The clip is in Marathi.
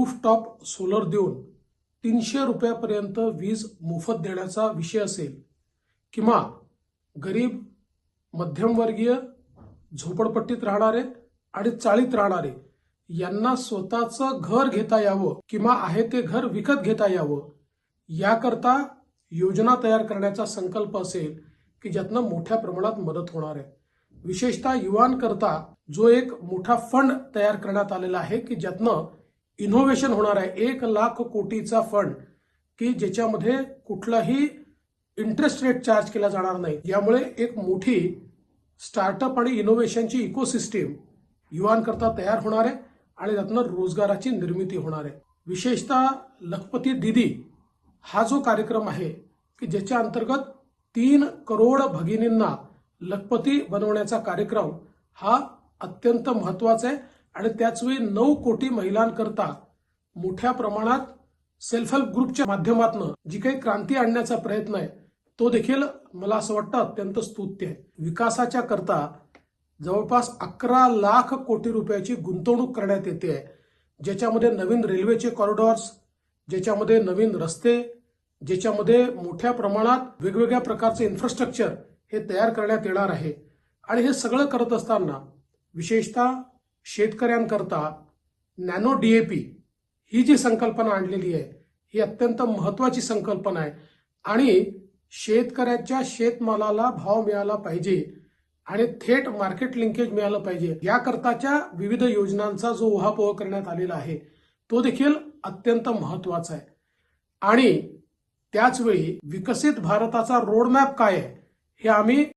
रूफटॉप सोलर देऊन तीनशे रुपयापर्यंत वीज मोफत देण्याचा विषय असेल किंवा गरीब मध्यमवर्गीय झोपडपट्टीत राहणारे आणि चाळीत राहणारे यांना स्वतःचं घर घेता यावं किंवा आहे ते घर विकत घेता यावं याकरता योजना तयार करण्याचा संकल्प असेल की ज्यातनं मोठ्या प्रमाणात मदत होणार आहे. विशेषतः युवांकरता जो एक मोठा फंड तयार करण्यात आलेला आहे की ज्यातनं इनोव्हेशन होणार आहे. एक लाख कोटीचा फंड की ज्याच्यामध्ये कुठलाही इंटरेस्ट रेट चार्ज केला जाणार नाही. यामुळे एक मोठी स्टार्टअप आणि इनोव्हेशनची इकोसिस्टीम युवांकरता तयार होणार आहे आणि त्यातनं रोजगाराची निर्मिती होणार आहे. विशेषतः लखपती दिदी हा जो कार्यक्रम आहे की ज्याच्या अंतर्गत तीन करोड भगिनींना लखपती बनवण्याचा कार्यक्रम हा अत्यंत महत्त्वाचा आहे. आणि त्याचवेळी नऊ कोटी महिलांकरता मोठ्या प्रमाणात सेल्फ हेल्प ग्रुपच्या माध्यमातून जी काही क्रांती आणण्याचा प्रयत्न आहे तो देखील मला असं वाटतं अत्यंत स्तुत्य आहे. विकासाच्या करता जवळपास अकरा लाख कोटी रुपयाची गुंतवणूक करण्यात येते आहे. ज्याच्यामध्ये नवीन रेल्वेचे कॉरिडॉर्स ज्याच्यामध्ये नवीन रस्ते ज्याच्यामध्ये मोठ्या प्रमाणात वेगवेगळ्या प्रकारचे इन्फ्रास्ट्रक्चर हे तयार करण्यात येणार आहे. आणि हे सगळं करत असताना विशेषतः शेतकऱ्यांकरता नॅनो डीएपी ही जी संकल्पना आणलेली आहे ही अत्यंत महत्वाची संकल्पना आहे. आणि शेतकऱ्याच्या शेतमालाला भाव मिळाला पाहिजे आणि थेट मार्केट लिंकेज मिळालं पाहिजे याकरताच्या विविध योजनांचा जो उहापोह करण्यात आलेला आहे तो देखील अत्यंत महत्त्वाचा आहे. आणि त्याचवेळी विकसित भारताचा रोडमॅप काय आहे हे आम्ही